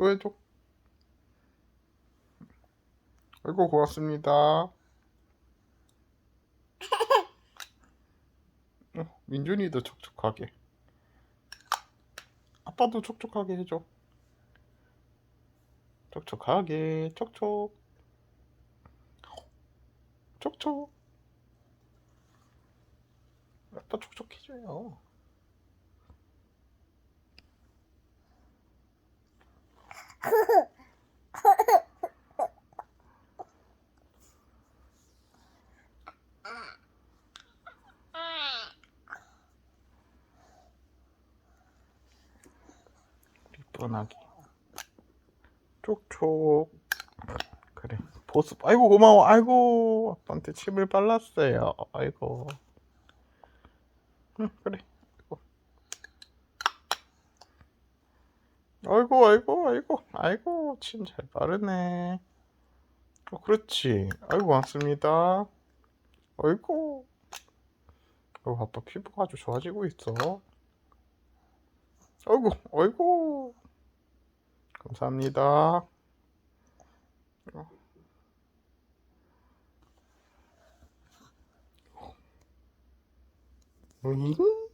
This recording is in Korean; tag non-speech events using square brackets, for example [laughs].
또 해줘. 아이고 고맙습니다. [laughs] 어, 민준이도 촉촉하게. 아빠도 촉촉하게 해줘. 촉촉하게 촉촉. 촉촉. 아빠 촉촉해줘요. 아기. 촉촉. 그래. 보습. 아이고 고마워. 아이고 아빠한테 침을 발랐어요. 아이고. 응 그래. 아이고 아이고 아이고 아이고 침 잘 바르네. 어 그렇지. 아이고 고맙습니다. 아이고. 어 아빠 피부가 아주 좋아지고 있어. 아이고 아이고. 감사합니다. 응?